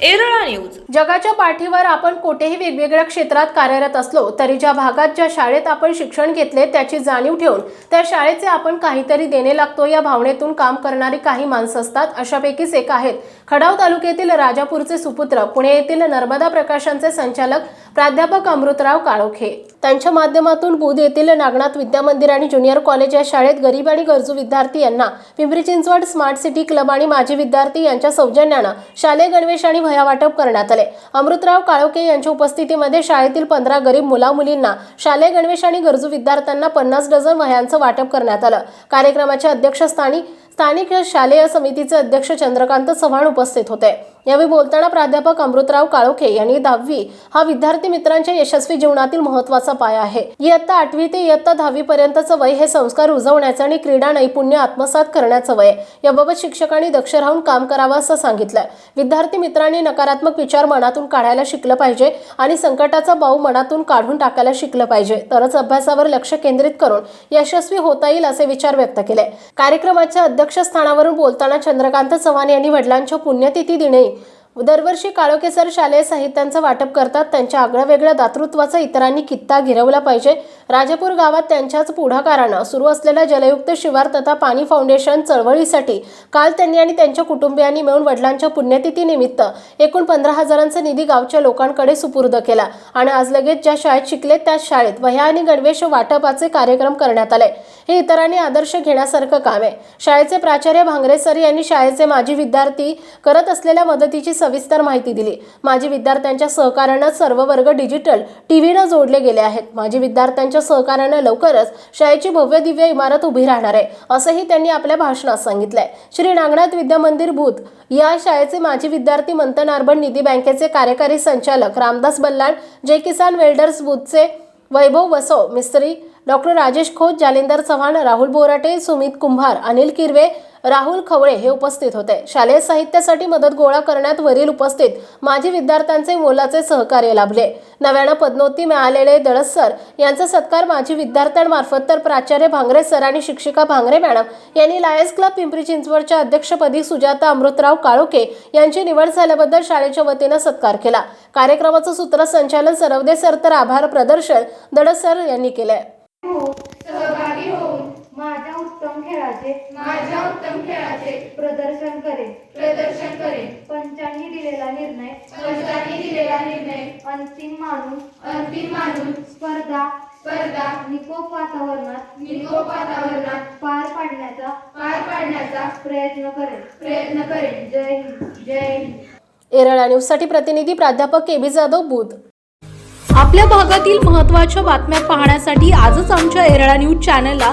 Erala news. जगाच्या पाठीवर आपण कोठेही वेगवेगळ्या क्षेत्रात कार्यरत असलो तरी ज्या भागात ज्या शाळेत आपण शिक्षण घेतले त्याची जाणीव ठेवून त्या शाळेचे आपण काहीतरी देणे लागतो या भावनेतून काम करणारी काही माणसं असतात. अशापैकीच एक आहेत. खडाव तालुक्यातील राजापूरचे सुपुत्र पुणे येथील नर्मदा प्रकाशनचे संचालक प्राध्यापक अमृतराव काळोखे. त्यांच्या माध्यमातून बुध येथील नागनाथ विद्या मंदिर आणि ज्युनियर कॉलेज या शाळेत गरीब आणि गरजू विद्यार्थी यांना Pimpri Chinchwad smart city club आणि माजी विद्यार्थी यांच्या सौजन्यानं शालेय गणवेश आणि वह्या वाटप करण्यात आले. अमृतराव काळोके यांच्या उपस्थितीमध्ये शाळेतील पंधरा गरीब मुला मुलींना शालेय गणवेश आणि गरजू विद्यार्थ्यांना पन्नास डझन वह्यांचं वाटप करण्यात आलं. कार्यक्रमाच्या अध्यक्षस्थानी स्थानिक शालेय समितीचे अध्यक्ष चंद्रकांत चव्हाण उपस्थित होते. यावेळी बोलताना प्राध्यापक अमृतराव काळोखे यांनी दहावी हा विद्यार्थी मित्रांच्या यशस्वी जीवनातील महत्त्वाचा पाया आहे. इयत्ता आठवी ते इयत्ता दहावी पर्यंतचं वय हे संस्कार रुजवण्याचं आणि क्रीडा नैपुण्य आत्मसात करण्याचं वय याबाबत शिक्षकांनी दक्ष राहून काम करावं असं सांगितलं विद्यार्थी मित्रांनी नकारात्मक विचार मनातून काढायला शिकलं पाहिजे आणि संकटाचा बाऊ मनातून काढून टाकायला शिकलं पाहिजे. तरच अभ्यासावर लक्ष केंद्रित करून यशस्वी होता येईल असे विचार व्यक्त केले. कार्यक्रमाच्या अध्यक्षस्थानावरून बोलताना चंद्रकांत चव्हाण यांनी वडिलांच्या पुण्यतिथी दिने दरवर्षी काळोखे सर शालेय साहित्यांचं वाटप करतात. त्यांच्या आगळ्या वेगळ्या दातृत्वाचा इतरांनी कित्ता गिरवला पाहिजे. राजापूर गावात त्यांच्याच पुढाकारानं सुरू असलेल्या जलयुक्त शिवार तथा पाणी फाउंडेशन चळवळीसाठी काल त्यांनी आणि त्यांच्या कुटुंबियांनी मिळून वडिलांच्या पुण्यतिथीनिमित्त एकूण पंधरा हजारांचा निधी गावच्या लोकांकडे सुपूर्द केला. आणि आज लगेच ज्या शाळेत शिकले त्या शाळेत वह्या आणि गणवेश वाटपाचे कार्यक्रम करण्यात आले. हे इतरांनी आदर्श घेण्यासारखं काम आहे. शाळेचे प्राचार्य भांगरे सर यांनी शाळेचे माजी विद्यार्थी करत असलेल्या मदतीची सविस्तर माहिती दिली. माजी विद्यार्थ्यांच्या सहकार्यानं सर्व वर्ग डिजिटल टीव्हीनं जोडले गेले आहेत. माजी विद्यार्थ्यांच्या सहकार्यानं लवकरच शाळेची भव्य दिव्य इमारत उभी राहणार आहे असंही त्यांनी आपल्या भाषणात सांगितलंय. श्री नागनाथ विद्या मंदिर भूत या शाळेचे माजी विद्यार्थी मंथन अर्बन निधी बँकेचे कार्यकारी संचालक रामदास बल्लाण जय किसान वेल्डर्स बूथचे वैभव वसो मिस्त्री डॉक्टर राजेश खोत जालिंदर चव्हाण राहुल बोराटे सुमित कुंभार अनिल किरवे राहुल खवळे हे उपस्थित होते. शालेय साहित्यासाठी मदत गोळा करण्यात वरील उपस्थित माजी विद्यार्थ्यांचे मोलाचे सहकार्य लाभले. नव्यानं पद्मोत्ती मिळालेले दळस सर यांचा सत्कार माजी विद्यार्थ्यांमार्फत तर प्राचार्य भांगरे सर आणि शिक्षिका भांगरे मॅडम यांनी लायन्स क्लब पिंपरी चिंचवडच्या अध्यक्षपदी सुजाता अमृतराव काळोके यांची निवड झाल्याबद्दल शाळेच्या वतीनं सत्कार केला. कार्यक्रमाचं सूत्रसंचालन सरवदे सर तर आभार प्रदर्शन दडस सर यांनी केलंय सहभागी होऊन माझ्या उत्तम खेळाचे माझ्या उत्तम खेळाचे. प्रदर्शन करेन प्रदर्शन करेन पंचांनी दिलेला निर्णय. पंचांनी दिलेला निर्णय. अंतिम मानून. अंतिम मानून. स्पर्धा. स्पर्धा. निकोप वातावरणात. निकोप वातावरणात. पार पाडण्याचा पार पाडण्याचा प्रयत्न करेन. प्रयत्न करेन. जय हिंद. जय हिंद. एरळा न्यूजसाठी प्रतिनिधी प्राध्यापक के बी जाधव बुध. आपल्या भागातील महत्त्वाच्या बातम्या पाहण्यासाठी आजच आमच्या एरळा न्यूज चॅनलला